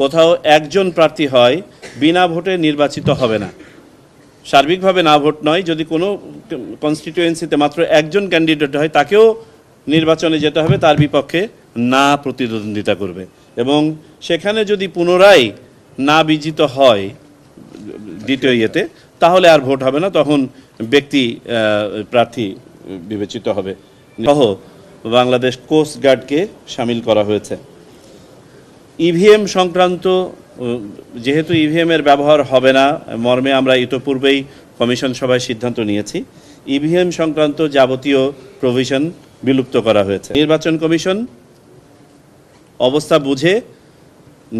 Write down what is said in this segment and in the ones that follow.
কোথাও একজন প্রার্থী হয়, বিনা ভোটে নির্বাচিত হবে না। সার্বিকভাবে না ভোট নয়, যদি কোনো কনস্টিটিউয়েন্সিতে মাত্র একজন ক্যান্ডিডেট হয়, তাকেও নির্বাচনে যেতে হবে, তার বিপক্ষে না প্রতিদ্বন্দ্বিতা করবে। এবং সেখানে যদি পুনরায় না বিজিত হয় দ্বিতীয় ইয়েতে, তাহলে আর ভোট হবে না, তখন ব্যক্তি প্রার্থী বিবেচিত হবে। সহ বাংলাদেশ কোস্ট গার্ডকে সামিল করা হয়েছে। ইভিএম সংক্রান্ত যেহেতু ইভিএম এর ব্যবহার হবে না, মর্মে আমরা ইতোপূর্বেই কমিশন সভায় সিদ্ধান্ত নিয়েছি। ইভিএম সংক্রান্ত যাবতীয় প্রভিশন বিলুপ্ত করা হয়েছে। নির্বাচন কমিশন অবস্থা বুঝে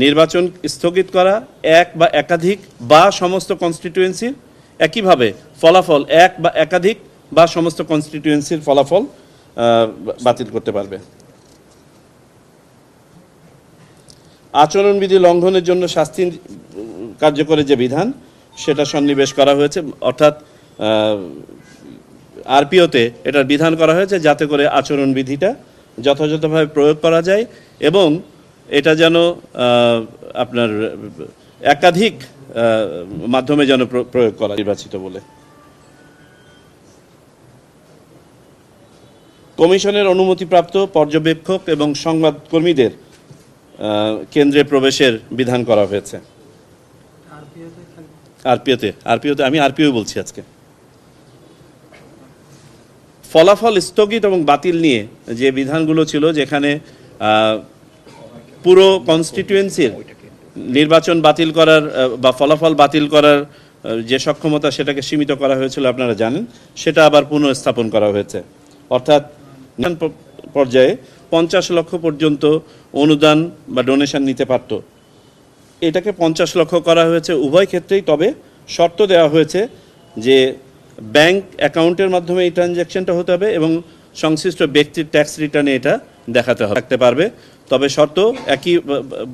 নির্বাচন স্থগিত করা, এক বা একাধিক বা সমস্ত কনস্টিটিউয়েন্সির একইভাবে ফলাফল এক বা একাধিক বা সমস্ত কনস্টিটিউয়েন্সির ফলাফল বাতিল করতে পারবে। আচরণবিধি লঙ্ঘনের জন্য শাস্তি কার্যকরের যে বিধান, সেটা সন্নিবেশ করা হয়েছে। অর্থাৎ আরপিওতে এটার বিধান করা হয়েছে যাতে করে আচরণবিধিটা যথাযথভাবে প্রয়োগ করা যায় এবং এটা যেন আপনার একাধিক মাধ্যমে যেন প্র- প্রয়োগ করা নির্বাচিত বলে। কমিশনের অনুমতিপ্রাপ্ত পর্যবেক্ষক এবং সংবাদকর্মীদের কেন্দ্রে প্রবেশের বিধান করা হয়েছে। আরপিওতে আরপিওতে? আমি আরপিও বলছি আজকে। ফলাফল স্থগিত এবং বাতিল নিয়ে যে বিধানগুলো ছিল, যেখানে পুরো কনস্টিটিউয়েন্সির নির্বাচন বাতিল করার বা ফলাফল বাতিল করার যে সক্ষমতা সেটাকে সীমিত করা হয়েছিল, আপনারা জানেন। সেটা আবার পুনঃস্থাপন করা হয়েছে। অর্থাৎ পর্যায়ে পঞ্চাশ লক্ষ পর্যন্ত অনুদান বা ডোনেশন নিতে পারত। এটাকে পঞ্চাশ লক্ষ করা হয়েছে উভয় ক্ষেত্রেই, তবে শর্ত দেওয়া হয়েছে যে ব্যাংক অ্যাকাউন্টের মাধ্যমে এই ট্রানজ্যাকশনটা হতে হবে এবং সংশ্লিষ্ট ব্যক্তির ট্যাক্স রিটার্নে এটা দেখাতে হবে। থাকতে পারবে, তবে শর্ত একই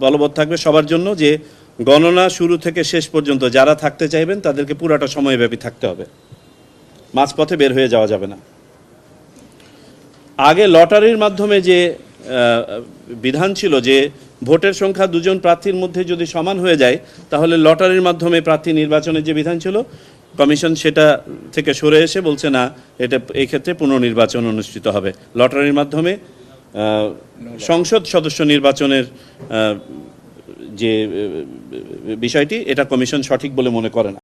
বলবৎ থাকবে সবার জন্য যে গণনা শুরু থেকে শেষ পর্যন্ত যারা থাকতে চাইবেন তাদেরকে পুরাটা সময়ব্যাপী থাকতে হবে। মাঝপথে বের হয়ে যাওয়া যাবে না। আগে লটারির মাধ্যমে যে বিধান ছিল যে ভোটের সংখ্যা দুজন প্রার্থীর মধ্যে যদি সমান হয়ে যায়, তাহলে লটারির মাধ্যমে প্রার্থী নির্বাচনের যে বিধান ছিল, কমিশন সেটা থেকে সরে এসে বলছে, না, এটা এই ক্ষেত্রে পুনর্নির্বাচন অনুষ্ঠিত হবে। লটারির মাধ্যমে সংসদ সদস্য নির্বাচনের যে বিষয়টি, এটা কমিশন সঠিক বলে মনে করে না।